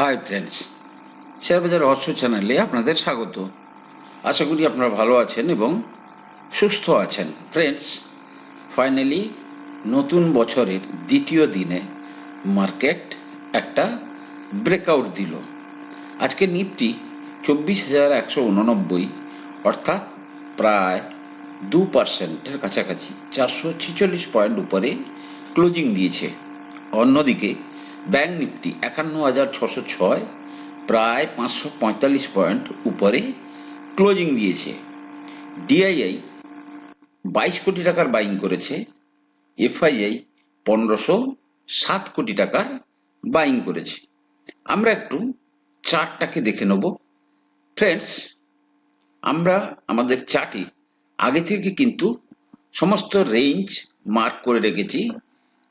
Hi friends শেয়ারবাজার রহস্য চ্যানেলে আপনাদের স্বাগত। আশা করি আপনারা ভালো আছেন এবং সুস্থ আছেন। ফ্রেন্ডস ফাইনালি নতুন বছরের দ্বিতীয় দিনে মার্কেট একটা ব্রেকআউট দিল। আজকে নিফটি চব্বিশ হাজার একশো উননব্বই, অর্থাৎ প্রায় দু পার্সেন্টের কাছাকাছি, চারশো ছিচল্লিশ পয়েন্ট উপরে ক্লোজিং দিয়েছে। অন্যদিকে ব্যাংক নিফটি একান্ন হাজার ছশো ছয়, প্রায় পাঁচশো পঁয়তাল্লিশ পয়েন্ট উপরে ক্লোজিং দিয়েছে। ডিআইআই বাইশ কোটি টাকার বাইং করেছে। এফআইআই পনেরোশো সাত কোটি টাকার বাইং করেছে। আমরা একটু চার্টটাকে দেখে নেব। ফ্রেন্ডস, আমরা আমাদের চার্টে আগে থেকে কিন্তু সমস্ত রেঞ্জ মার্ক করে রেখেছি।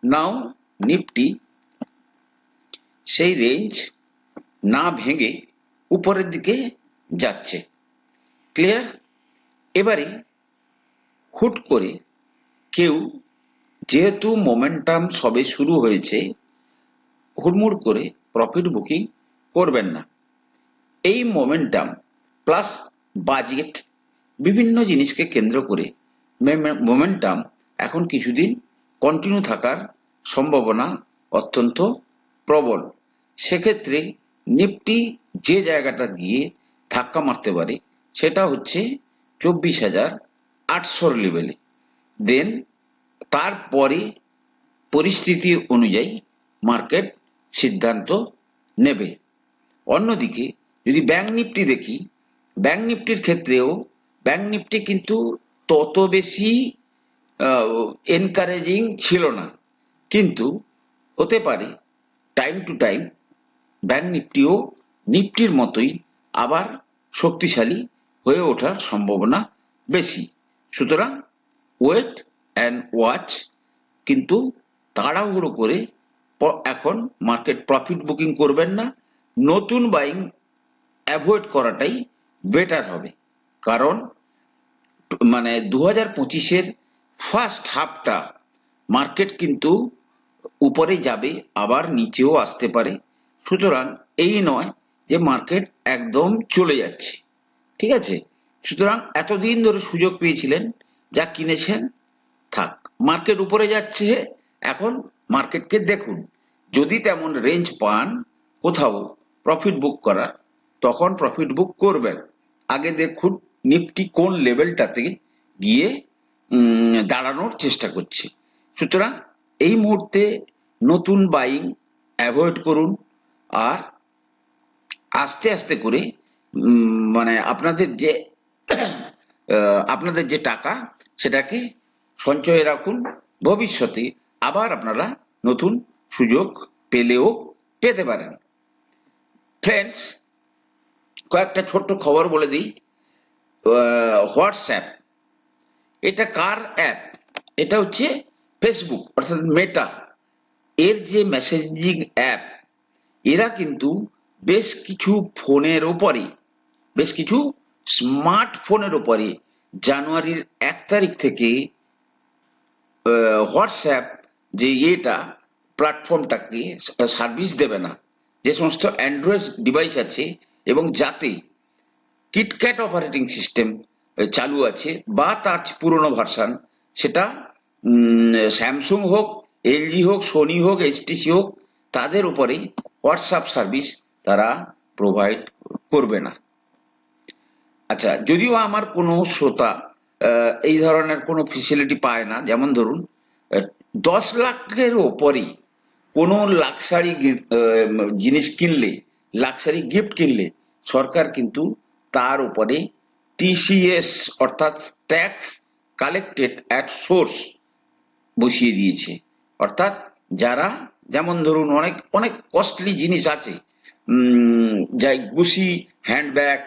নাও, নিফটি সেই রেঞ্জ না ভেঙে উপরের দিকে যাচ্ছে। ক্লিয়ার এবারে হুট করে কেউ যেহেতু মোমেন্টাম সবে শুরু হয়েছে, হুড়মুড় করে প্রফিট বুকিং করবেন না। এই মোমেন্টাম প্লাস বাজেট বিভিন্ন জিনিসকে কেন্দ্র করে মোমেন্টাম এখন কিছুদিন কন্টিনিউ থাকার সম্ভাবনা অত্যন্ত প্রবল। সেক্ষেত্রে নিফটি যে জায়গাটা গিয়ে ধাক্কা মারতে পারে, সেটা হচ্ছে চব্বিশ হাজার আটশোর লেভেলে দেন তারপরে পরিস্থিতি অনুযায়ী মার্কেট সিদ্ধান্ত নেবে। অন্যদিকে যদি ব্যাংক নিফটি দেখি ব্যাংক নিফটির ক্ষেত্রেও ব্যাংক নিফটি কিন্তু তত বেশি এনকারেজিং ছিল না। কিন্তু হতে পারে টাইম টু টাইম ব্যাংক নিফটিও নিফটির মতোই আবার শক্তিশালী হয়ে ওঠার সম্ভাবনা বেশি। সুতরাং ওয়েট অ্যান্ড ওয়াচ কিন্তু তাড়াহুড়ো করে এখন মার্কেট প্রফিট বুকিং করবেন না। নতুন বাইং অ্যাভয়েড করাটাই বেটার হবে। কারণ মানে দু হাজার পঁচিশের ফার্স্ট হাফটা মার্কেট কিন্তু উপরে যাবে, আবার নিচেও আসতে পারে। সুতরাং এই নয় যে মার্কেট একদম চলে যাচ্ছে। ঠিক আছে? সুতরাং এতদিন ধরে সুযোগ পেয়েছিলেন, যা কিনেছেন, থাক। মার্কেট উপরে যাচ্ছে, এখন মার্কেটকে দেখুন। যদি তেমন রেঞ্জ পান, কোথাও প্রফিট বুক করার, তখন প্রফিট বুক করবেন। আগে দেখুন নিফটি কোন লেভেলটাতে গিয়ে দাঁড়ানোর চেষ্টা করছে। সুতরাং এই মুহূর্তে নতুন বাইং অ্যাভয়েড করুন। আর আস্তে আস্তে করে মানে আপনাদের যে আপনাদের যে টাকা, সেটাকে সঞ্চয়ে রাখুন। ভবিষ্যতে আবার আপনারা নতুন সুযোগ পেলেও পেতে পারেন। ফ্রেন্ডস কয়েকটা ছোট্ট খবর বলে দিই। হোয়াটসঅ্যাপ এটা কার অ্যাপ এটা হচ্ছে ফেসবুক অর্থাৎ মেটা এর যে মেসেজিং অ্যাপ এরা কিন্তু বেশ কিছু ফোনের ওপরে বেশ কিছু স্মার্টফোনের ওপরে জানুয়ারির এক তারিখ থেকে হোয়াটসঅ্যাপ যে ইয়েটা, প্ল্যাটফর্মটাকে সার্ভিস দেবে না। যে সমস্ত অ্যান্ড্রয়েড ডিভাইস আছে এবং যাতে কিটক্যাট অপারেটিং সিস্টেম চালু আছে বা তার পুরনো ভার্সান, সেটা স্যামসুং হোক, এলজি হোক, সোনি হোক, এইচটিসি হোক, তাদের উপরে হোয়াটসঅ্যাপ সার্ভিস তারা প্রোভাইড করবে না। আচ্ছা যদিও আমার কোনো শ্রোতা এই ধরনের কোনো ফেসিলিটি পায় না, যেমন ধরুন দশ লাখের ওপরে কোনো লাক্সারি জিনিস কিনলে লাক্সারি গিফট কিনলে সরকার কিন্তু তার উপরে টিসিএস অর্থাৎ ট্যাক্স কালেক্টেড অ্যাট সোর্স বসিয়ে দিয়েছে। অর্থাৎ যারা যেমন ধরুন অনেক অনেক কস্টলি জিনিস আছে। যাই গুসি হ্যান্ডব্যাগ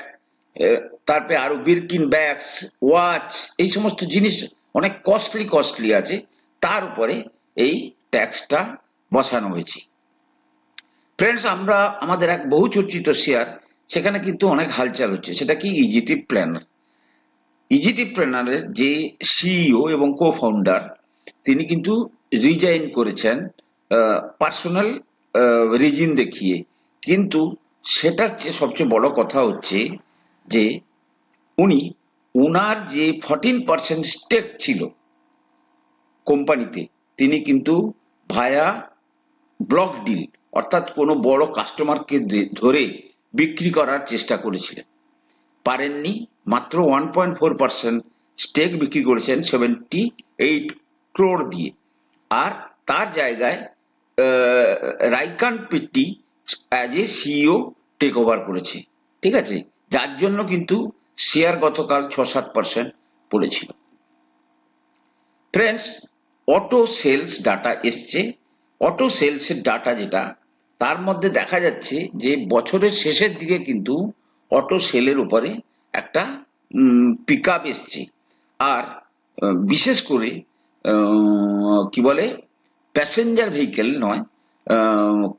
তারপরে আরও বিরকিন ব্যাগস ওয়াচ এই সমস্ত জিনিস অনেক কস্টলি কস্টলি আছে। তার উপরে এই ট্যাক্সটা বসানো হয়েছে। ফ্রেন্ডস আমরা, আমাদের এক বহু চর্চিত শেয়ার সেখানে কিন্তু অনেক হালচাল হচ্ছে। সেটা কি? ইজিটিভ প্ল্যানার ইজিটিভ প্ল্যানারের যে সিইও এবং কো ফাউন্ডার তিনি কিন্তু রিজাইন করেছেন। পার্সোনাল রিজিন দেখিয়ে। কিন্তু সেটার চেয়ে সবচেয়ে বড় কথা হচ্ছে যে উনি উনার যে ফর্টিন পার্সেন্ট স্টেক ছিল কোম্পানিতে, তিনি কিন্তু ভায়া ব্লক ডিল অর্থাৎ কোনো বড় কাস্টমারকে ধরে বিক্রি করার চেষ্টা করেছিলেন। পারেননি, মাত্র one point four percent stake বিক্রি করেছেন সেভেন্টি এইট ক্রোর দিয়ে। আর তার জায়গায় রাইকান Pitti as a CEO take over করেছে। ঠিক আছে? যার জন্য কিন্তু শেয়ার গতকাল ছ সাত পার্সেন্ট পড়েছিল। ফ্রেন্ডস অটো সেলস ডাটা এসছে। অটো সেলসের ডাটা যেটা, তার মধ্যে দেখা যাচ্ছে যে বছরের শেষের দিকে কিন্তু অটো সেলের উপরে একটা পিক আপ এসছে। আর বিশেষ করে কি বলে প্যাসেঞ্জার ভেহিকেল নয়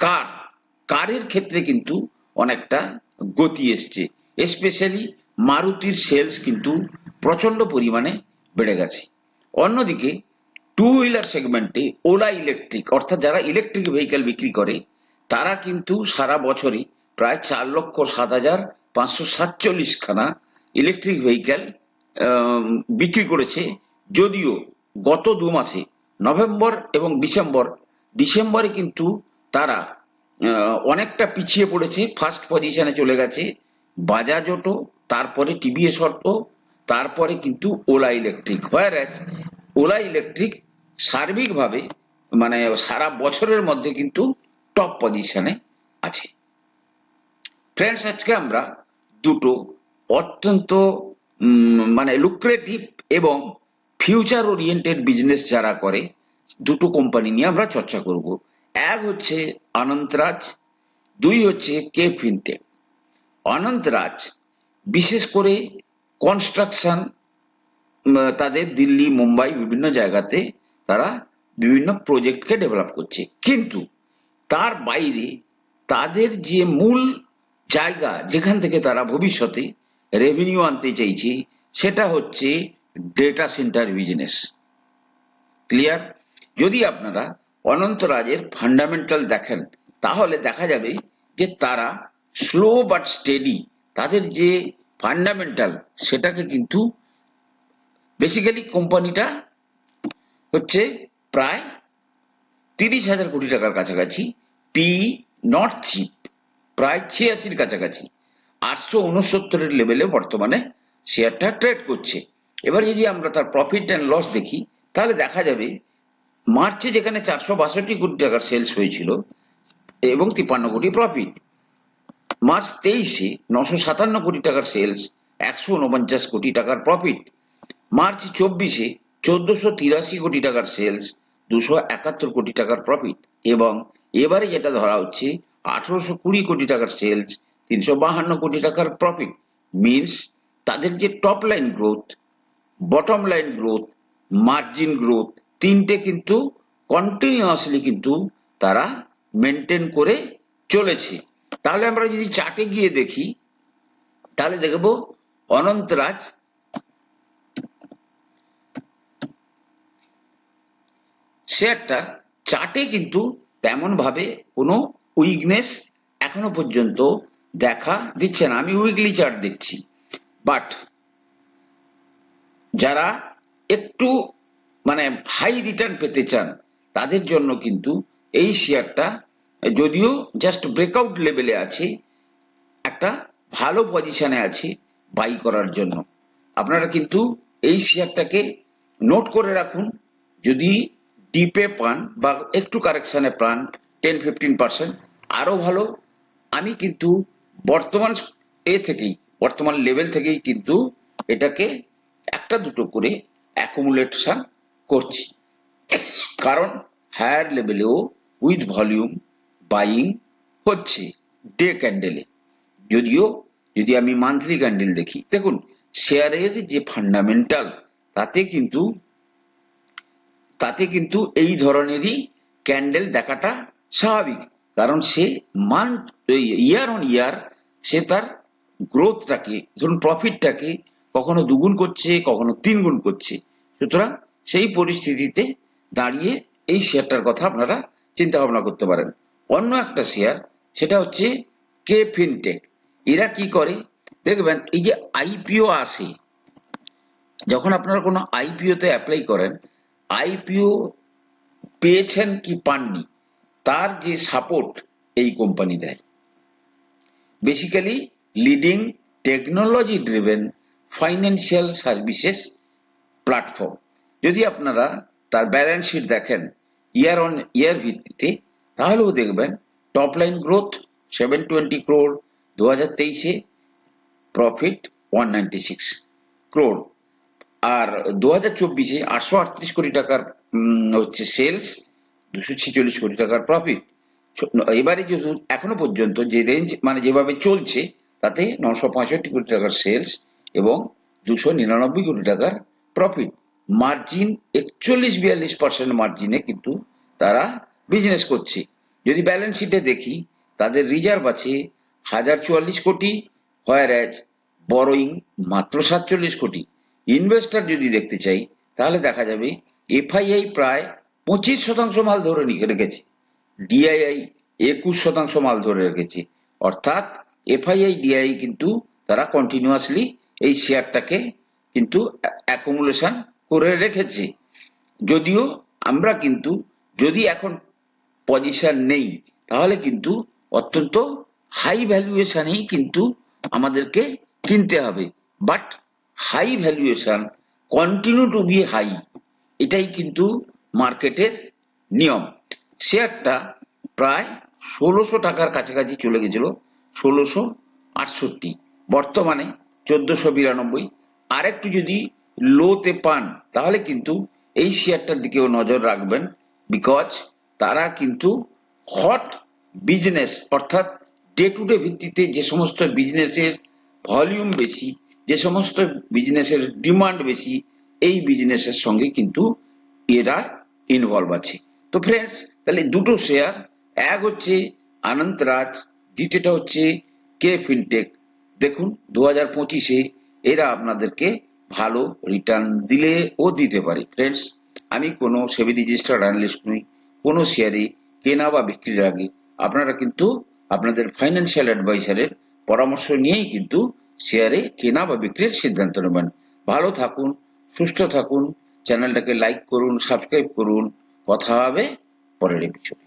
কার কারের ক্ষেত্রে কিন্তু অনেকটা গতি এসছে। স্পেশালি মারুতির সেলস কিন্তু প্রচণ্ড পরিমাণে বেড়ে গেছে। অন্যদিকে টু হুইলার সেগমেন্টে ওলা ইলেকট্রিক অর্থাৎ যারা ইলেকট্রিক ভেহিকেল বিক্রি করে, তারা কিন্তু সারা বছরে প্রায় চার লক্ষ সাত হাজার পাঁচশো সাতচল্লিশ খানা ইলেকট্রিক ভেহিকেল বিক্রি করেছে। যদিও গত দু মাসে নভেম্বর এবং ডিসেম্বর। ডিসেম্বরে কিন্তু তারা অনেকটা পিছিয়ে পড়েছে ফার্স্ট পজিশনে চলে গেছে। বাজাজ অটো, তারপরে টিভিএস অটো, তারপরে কিন্তু Ola electric. Where Ola electric সার্বিকভাবে মানে সারা বছরের মধ্যে কিন্তু টপ পজিশনে আছে। ফ্রেন্ডস আজকে আমরা দুটো অত্যন্ত মানে লুক্রেটিভ এবং ফিউচার ওরিয়েন্টেড বিজনেস যারা করে, দুটো কোম্পানি নিয়ে আমরা চর্চা করব। এক হচ্ছে অনন্তরাজ, দুই হচ্ছে কে ফিনটেক। অনন্তরাজ বিশেষ করে কনস্ট্রাকশন তাদের দিল্লি, মুম্বাই বিভিন্ন জায়গাতে তারা বিভিন্ন প্রজেক্টকে ডেভেলপ করছে। কিন্তু তার বাইরে তাদের যে মূল জায়গা যেখান থেকে তারা ভবিষ্যতে রেভিনিউ আনতে চাইছে, সেটা হচ্ছে ডেটা সেন্টার বিজনেস ক্লিয়ার যদি আপনারা অনন্তরাজের ফান্ডামেন্টাল দেখেন, তাহলে দেখা যাবে যে তারা স্লো বাট স্টেডি তাদের যে ফান্ডামেন্টাল সেটাকে কিন্তু বেসিক্যালি কোম্পানিটা হচ্ছে প্রায় তিরিশ হাজার কোটি টাকার কাছাকাছি পি নট চিপ প্রায় ছিয়াশির কাছাকাছি, আটশো উনসত্তরের লেভেলে বর্তমানে শেয়ারটা ট্রেড করছে। এবার যদি আমরা তার প্রফিট অ্যান্ড লস দেখি, তাহলে দেখা যাবে মার্চে যেখানে চারশো বাষট্টি কোটি টাকার সেলস হয়েছিল এবং তিপ্পান্ন কোটি প্রফিট মার্চ তেইশে নশো সাতান্ন কোটি টাকার সেলস একশো উনপঞ্চাশ কোটি টাকার প্রফিট মার্চ চব্বিশে চোদ্দশো তিরাশি কোটি টাকার সেলস দুশো একাত্তর কোটি টাকার প্রফিট এবং এবারে যেটা ধরা হচ্ছে আঠারোশো কুড়ি কোটি টাকার সেলস তিনশো বাহান্ন কোটি টাকার প্রফিট মিনস তাদের যে top line growth bottom line growth margin growth তিনটে কিন্তু কন্টিনিউয়াসলি কিন্তু তারা মেনটেন করে চলেছে। তাহলে আমরা যদি চার্টে গিয়ে দেখি, তাহলে দেখব অনন্তরাজ শেয়ারটার চার্টে কিন্তু তেমন ভাবে কোনো উইকনেস এখনও পর্যন্ত দেখা দিচ্ছে না। আমি উইকলি চার্ট দেখছি। বাট যারা একটু মানে হাই রিটার্ন পেতে চান, তাদের জন্য কিন্তু এই শেয়ারটা যদিও জাস্ট ব্রেকআউট লেভেলে আছে, একটা ভালো পজিশনে আছে বাই করার জন্য। আপনারা কিন্তু এই শেয়ারটাকে নোট করে রাখুন, যদি ডিপে পান বা একটু কারেকশনে পান টেন ফিফটিন পার্সেন্ট আরও ভালো। আমি কিন্তু বর্তমান এ থেকেই, বর্তমান লেভেল থেকেই কিন্তু এটাকে একটা দুটো করে অ্যাকুমুলেশন করছি। কারণ হায়ার লেভেলেও উইথ ভলিউম বাইং হচ্ছে ডে ক্যান্ডেলে যদিও, যদি আমি মান্থলি ক্যান্ডেল দেখি, দেখুন শেয়ারের যে ফান্ডামেন্টাল তাতে কিন্তু তাতে কিন্তু এই ধরনেরই ক্যান্ডেল দেখাটা স্বাভাবিক। কারণ সে মান্থ ইয়ার অন ইয়ার সে তার গ্রোথটাকে ধরুন প্রফিটটাকে কখনো দুগুণ করছে, কখনো তিন গুণ করছে। সুতরাং সেই পরিস্থিতিতে দাঁড়িয়ে এই শেয়ারটার কথা আপনারা চিন্তা ভাবনা করতে পারেন। অন্য একটা শেয়ার, সেটা হচ্ছে কে ফিনটেক। এরা কি করে? দেখবেন, এই যে আইপিও আসে, যখন আপনারা কোনো আইপিও তে অ্যাপ্লাই করেন, আইপিও পেয়েছেন কি পাননি, তার যে সাপোর্ট এই কোম্পানি দেয়। Basically leading technology driven financial services platform যদি আপনারা তার ব্যালেন্স শিট দেখেন ইয়ার অন ইয়ার ভিত্তিতে, তাহলেও দেখবেন top line growth seven twenty crore দু হাজার তেইশে profit one ninety six crore আর দু হাজার চব্বিশে আটশো আটত্রিশ কোটি টাকার হচ্ছে সেলস দুশো ছেচল্লিশ কোটি টাকার প্রফিট এবারে যেহেতু এখনও পর্যন্ত যে রেঞ্জ মানে যেভাবে চলছে, তাতে নশো পঁয়ষট্টি কোটি টাকার সেলস এবং দুশো নিরানব্বই কোটি টাকার প্রফিট মার্জিন একচল্লিশ বিয়াল্লিশ পার্সেন্ট মার্জিনে কিন্তু তারা বিজনেস করছে। যদি ব্যালেন্স শিটে দেখি, তাদের রিজার্ভ আছে হাজার চুয়াল্লিশ কোটি হোয়ার অ্যাজ বরোইং মাত্র সাতচল্লিশ কোটি। ইনভেস্টর যদি দেখতে চাই, তাহলে দেখা যাবে এফআইআই প্রায় পঁচিশ শতাংশ মাল ধরে রেখেছে। ডিআইআই একুশ শতাংশ মাল ধরে রেখেছে। অর্থাৎ এফআইআই ডিআই কিন্তু তারা কন্টিনিউয়াসলি এই শেয়ারটাকে কিন্তু অ্যাকুমুলেশন করে রেখেছে। যদিও আমরা কিন্তু যদি এখন পজিশন নেই, তাহলে কিন্তু অত্যন্ত হাই ভ্যালুয়েশনেই কিন্তু আমাদেরকে কিনতে হবে। But high valuation continue to be high এটাই কিন্তু মার্কেটের নিয়ম। শেয়ারটা প্রায় ষোলোশো টাকার কাছাকাছি চলে গেছিল, ষোলোশো আটষট্টি। বর্তমানে চোদ্দশো বিরানব্বই। আরেকটু যদি লোতে পান, তাহলে কিন্তু এই শেয়ারটার দিকেও নজর রাখবেন বিকজ তারা কিন্তু হট বিজনেস অর্থাৎ ডে টু ডে ভিত্তিতে যে সমস্ত বিজনেসের ভলিউম বেশি, যে সমস্ত বিজনেসের ডিমান্ড বেশি, এই বিজনেসের সঙ্গে কিন্তু এরা ইনভলভ আছে। তো ফ্রেন্ডস তাহলে দুটো শেয়ার এক হচ্ছে আনন্ত রাজ, দ্বিতীয়টা হচ্ছে কে ফিনটেক দেখুন দু হাজার পঁচিশে এরা আপনাদেরকে ভালো রিটার্ন দিলে ও দিতে পারে। ফ্রেন্ডস আমি কোনো সেভি রেজিস্টার্ড অ্যানালিস্ট নই, কোনো শেয়ারে কেনা বা বিক্রির আগে। আপনারা কিন্তু আপনাদের ফাইন্যান্সিয়াল অ্যাডভাইসারের পরামর্শ নিয়েই কিন্তু শেয়ারে কেনা বা বিক্রির সিদ্ধান্ত নেবেন। ভালো থাকুন, সুস্থ থাকুন চ্যানেলটাকে লাইক করুন সাবস্ক্রাইব করুন। কথা হবে পরের এপিসোড